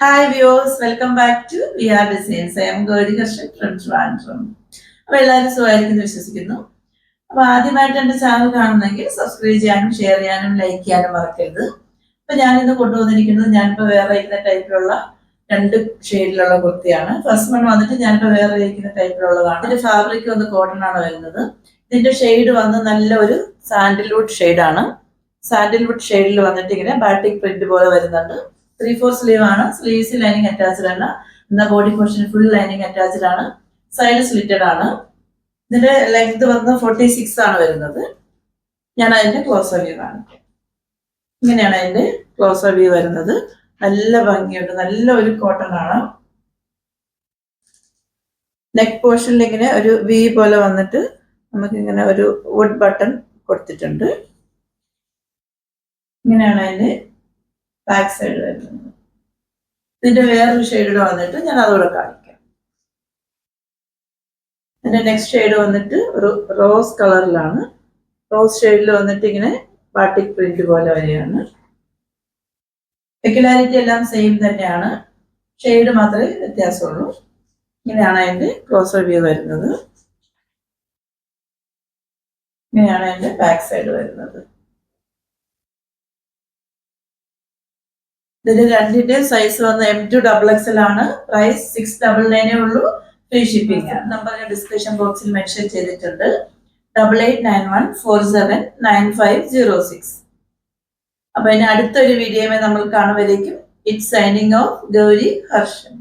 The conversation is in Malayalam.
Hi views welcome back to V R designs I am Gauri Harshan from Trivandrum അപ്പൊ എല്ലാവരും സുഖമായിരിക്കുന്നു വിശ്വസിക്കുന്നു. അപ്പൊ ആദ്യമായിട്ട് എന്റെ ചാനൽ കാണുന്നെങ്കിൽ സബ്സ്ക്രൈബ് ചെയ്യാനും ഷെയർ ചെയ്യാനും ലൈക്ക് ചെയ്യാനും മറക്കരുത്. അപ്പൊ ഞാനിന്ന് കൊണ്ടുവന്നിരിക്കുന്നത് ഞാനിപ്പോ വേറെ ഇരിക്കുന്ന ടൈപ്പിലുള്ള രണ്ട് ഷെയ്ഡിലുള്ള കുർത്തിയാണ്. ഫസ്റ്റ് വൺ വന്നിട്ട് ഞാനിപ്പോ വേറെ ഇരിക്കുന്ന ടൈപ്പിലുള്ളതാണ് ഇതിന്റെ ഫാബ്രിക് വന്ന് കോട്ടൺ ആണ് വരുന്നത്. ഇതിന്റെ ഷെയ്ഡ് വന്ന് നല്ല ഒരു സാൻഡിൽവുഡ് ഷെയ്ഡാണ് സാൻഡിൽവുഡ് ഷെയ്ഡിൽ വന്നിട്ട് ഇങ്ങനെ ബാറ്റിക് പ്രിന്റ് പോലെ വരുന്നുണ്ട്. ത്രീ ഫോർ സ്ലീവ് ആണ്. സ്ലീവ്സ് ലൈനിങ് അറ്റാച്ച്ഡ് അല്ല. എന്നാൽ body portion full lining attached ആണ്. സൈഡ് സ്ലിറ്റഡ് ആണ്. ഇതിന്റെ ലെങ്ത് വന്ന് ഫോർട്ടി സിക്സ് ആണ് വരുന്നത്. ഞാൻ അതിന്റെ ക്ലോസർ വ്യൂ കാണിക്കാം ഇങ്ങനെയാണ് അതിന്റെ ക്ലോസർ വ്യൂ വരുന്നത്. നല്ല ഭംഗിയുണ്ട്. നല്ല ഒരു കോട്ടൺ ആണ്. നെക്ക് പോർഷനിൽ ഇങ്ങനെ ഒരു വി പോലെ വന്നിട്ട് നമുക്ക് ഇങ്ങനെ ഒരു വുഡ് ബട്ടൺ കൊടുത്തിട്ടുണ്ട്. ഇങ്ങനെയാണ് അതിന്റെ ബാക്ക് സൈഡ് വരുന്നത്. ഇതിന്റെ വേറൊരു ഷെയ്ഡ് വന്നിട്ട് ഞാൻ അതോടെ കാണിക്കാം. അതിന്റെ നെക്സ്റ്റ് ഷെയ്ഡ് വന്നിട്ട് ഒരു റോസ് കളറിലാണ് റോസ് ഷെയ്ഡിൽ വന്നിട്ട് ഇങ്ങനെ പാട്ടിക് പ്രിന്റ് പോലെ വരികയാണ്. റെഗുലാരിറ്റി എല്ലാം സെയിം തന്നെയാണ്. ഷെയ്ഡ് മാത്രമേ വ്യത്യാസമുള്ളൂ. ഇങ്ങനെയാണ് അതിന്റെ ക്ലോസർ വ്യൂ വരുന്നത്. ഇങ്ങനെയാണ് അതിന്റെ ബാക്ക് സൈഡ് വരുന്നത്. ഇതിന് രണ്ടിന്റെ സൈസ് വന്ന് എം ടു ഡബിൾ എക്സൽ ആണ്. പ്രൈസ് സിക്സ് ഡബിൾ നയനേ ഉള്ളൂ. ഫ്രീ ഷിപ്പിംഗ് നമ്പർ ഞാൻ ഡിസ്ക്രിപ്ഷൻ ബോക്സിൽ മെൻഷൻ ചെയ്തിട്ടുണ്ട്. Double eight nine one four seven nine five zero six അപ്പൊ ഇനി അടുത്തൊരു വീഡിയോയുമായി നമ്മൾ കാണുമ്പോഴേക്കും it signing off Gauri Harshan